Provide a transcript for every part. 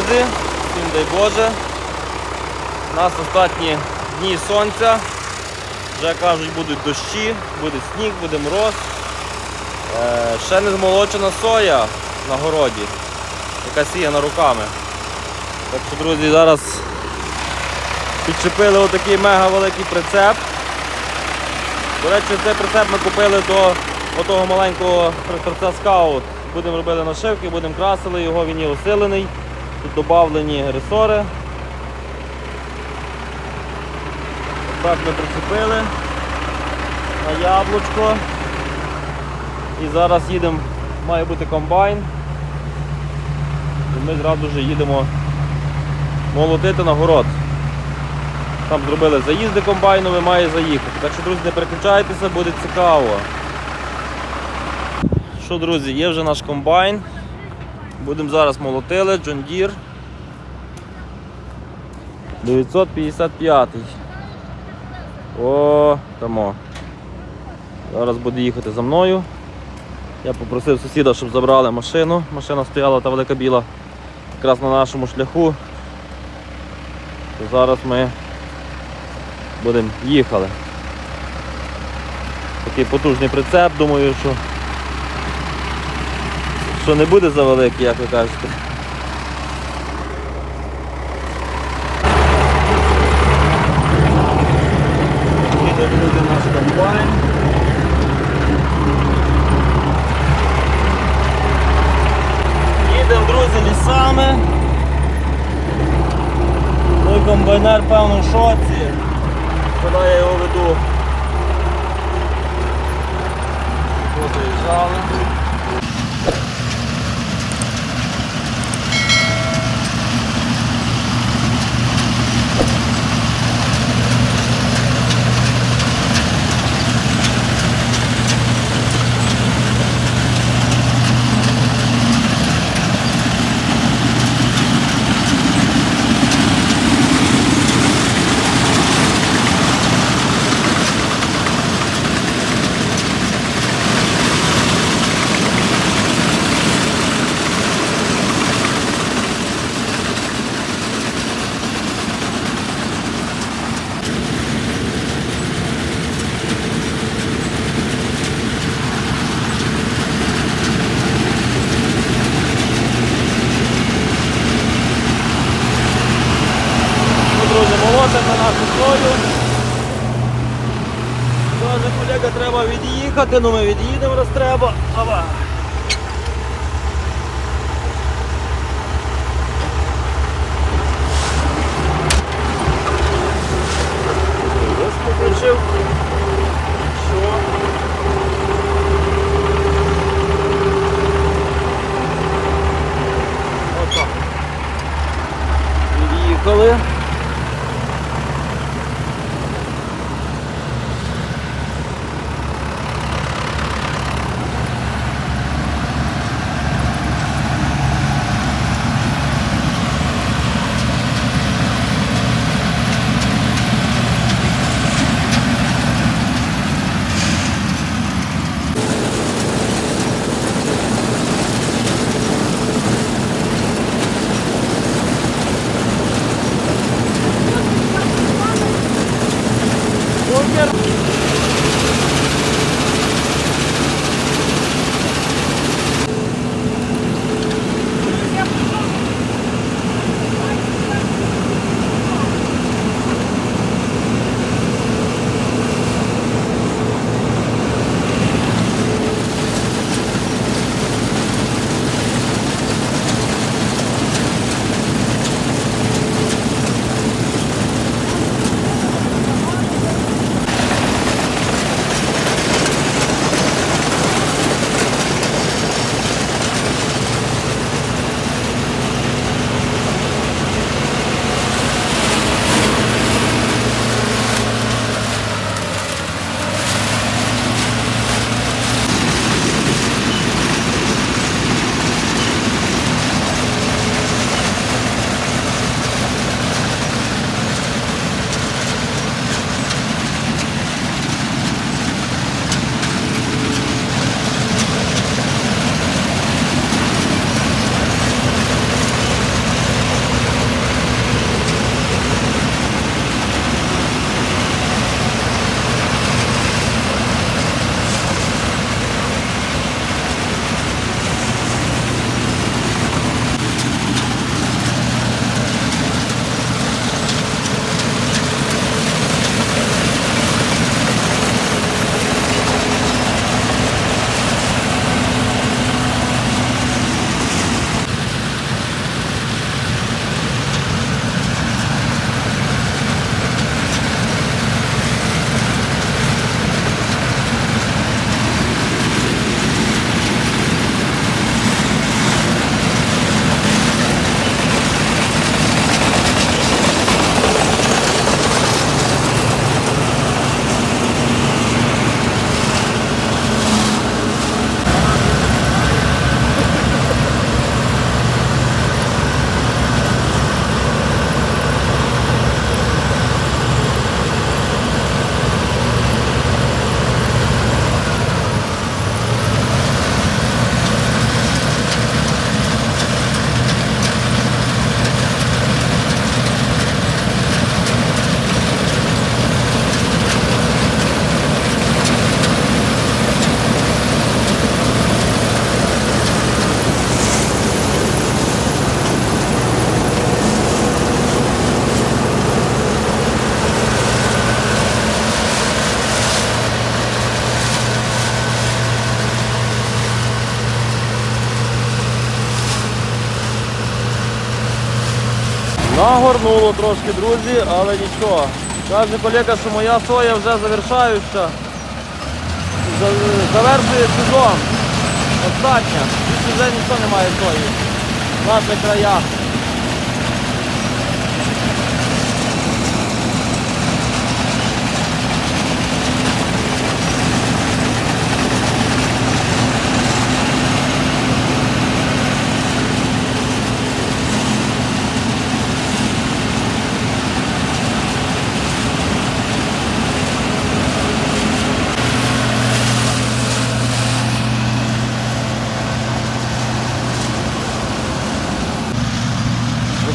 друзі, всім дай Боже. У нас останні дні сонця. Вже кажуть, будуть дощі, буде сніг, буде мороз. Е, ще не змолочена соя на городі, яка сіяна руками. Так що, друзі, зараз підчепили отакий мега великий прицеп. До речі, цей прицеп ми купили до отого маленького тракторця скаут. Будемо робити нашивки, будемо красили його, він є усилений. Тут додавлені ресори. Так ми прицепили на яблучко. І зараз їдемо, має бути комбайн. І ми зразу вже їдемо молотити на город. Там зробили заїзди комбайнові, має заїхати. Так що, друзі, не переключайтеся, буде цікаво. Що, друзі, є вже наш комбайн. Будемо зараз молотили, John Deere 955. О, тамо. Зараз буде їхати за мною. Я попросив сусіда, щоб забрали машину. Машина стояла та велика біла якраз на нашому шляху. То зараз ми будемо їхали. Такий потужний прицеп, думаю, що, що не буде за великий, як ви кажете. Їде буде наш комбайн. Їдемо, друзі, лісами. Той комбайнер певно в шоці, коли я його веду. Заїжджали. Ну, друзі, молотимо на нашу сою. Каже, колега, треба від'їхати, ну ми від'їдемо раз треба. Ава. Ось Нагорнуло трошки, друзі, але нічого. Каже колега, що моя соя вже завершаюча. Завершує сезон. Остання. Тут вже нічого немає сої. В наших краях.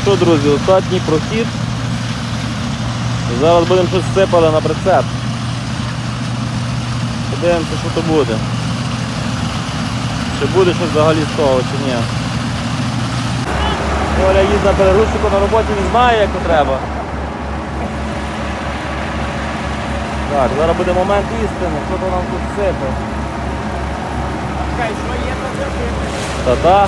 Що, друзі, останній прохід. Зараз будемо щось сипати на прицеп. Подивимося, що то буде. Чи буде щось взагалі з того, чи ні. Оля їздить на перегрузчику на роботі, він знає, як то треба. Так, зараз буде момент істини, що то нам тут сипе. Та-та.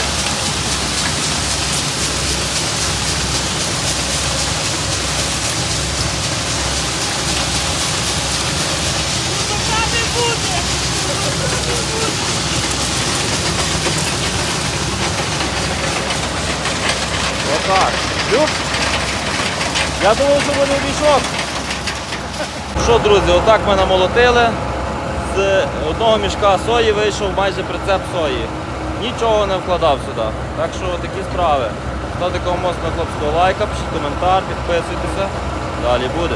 Отак. Люк. Я думав, що буде мішок. Що, друзі, отак ми намолотили. З одного мішка сої вийшов майже прицеп сої. Нічого не вкладав сюди. Так що такі справи. Ставте комусь на хлопського лайка, пишіть коментар, підписуйтеся. Далі буде.